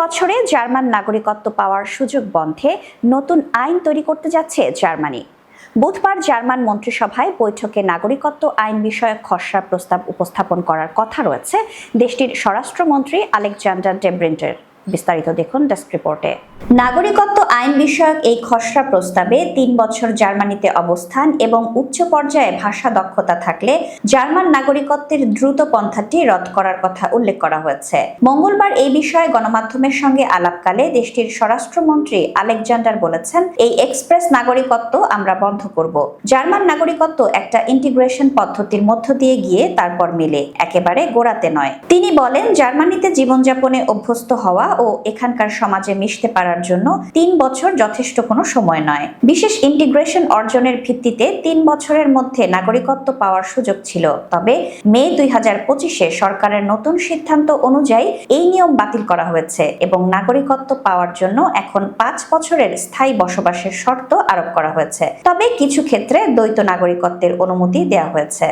বছরে জার্মান নাগরিকত্ব পাওয়ার সুযোগ বন্ধে নতুন আইন তৈরি করতে যাচ্ছে জার্মানি। বুধবার জার্মান মন্ত্রিসভায় বৈঠকে নাগরিকত্ব আইন বিষয়ক খসড়া প্রস্তাব উপস্থাপন করার কথা রয়েছে দেশটির স্বরাষ্ট্রমন্ত্রী আলেকজান্ডার ডেব্রিন্টের। বিস্তারিত দেখুন ডেস্ক রিপোর্টে। নাগরিকত্ব আইন বিষয়ক এই খসড়া প্রস্তাবে তিন বছর জার্মানিতে অবস্থান এবং উচ্চ পর্যায়ে ভাষা দক্ষতা থাকলে জার্মান নাগরিকত্বের দ্রুত পন্থাটি রদ করার কথা উল্লেখ করা হয়েছে। মঙ্গলবার এই বিষয়ে গণমাধ্যমের সঙ্গে আলাপকালে দেশটির স্বরাষ্ট্রমন্ত্রী আলেকজান্ডার বলেছেন, এই এক্সপ্রেস নাগরিকত্ব আমরা বন্ধ করব। জার্মান নাগরিকত্ব একটা ইন্টিগ্রেশন পদ্ধতির মধ্য দিয়ে গিয়ে তারপর মেলে, একেবারে গোড়াতে নয়। তিনি বলেন, জার্মানিতে জীবনযাপনে অভ্যস্ত হওয়া ও এখানকার সমাজে মিশতে পারার জন্য তিন বছর যথেষ্ট কোনো সময় নয়। বিশেষ ইন্টিগ্রেশন অর্জনের ভিত্তিতে তিন বছরের মধ্যে নাগরিকত্ব পাওয়ার সুযোগ ছিল। তবে মে দুই হাজার পঁচিশে সরকারের নতুন সিদ্ধান্ত অনুযায়ী এই নিয়ম বাতিল করা হয়েছে এবং নাগরিকত্ব পাওয়ার জন্য এখন পাঁচ বছরের স্থায়ী বসবাসের শর্ত আরোপ করা হয়েছে। তবে কিছু ক্ষেত্রে দ্বৈত নাগরিকত্বের অনুমতি দেওয়া হয়েছে।